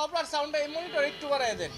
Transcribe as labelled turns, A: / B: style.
A: কপলার সাউন্ডটা এই মনিটর একটু বাড়ায় দেন।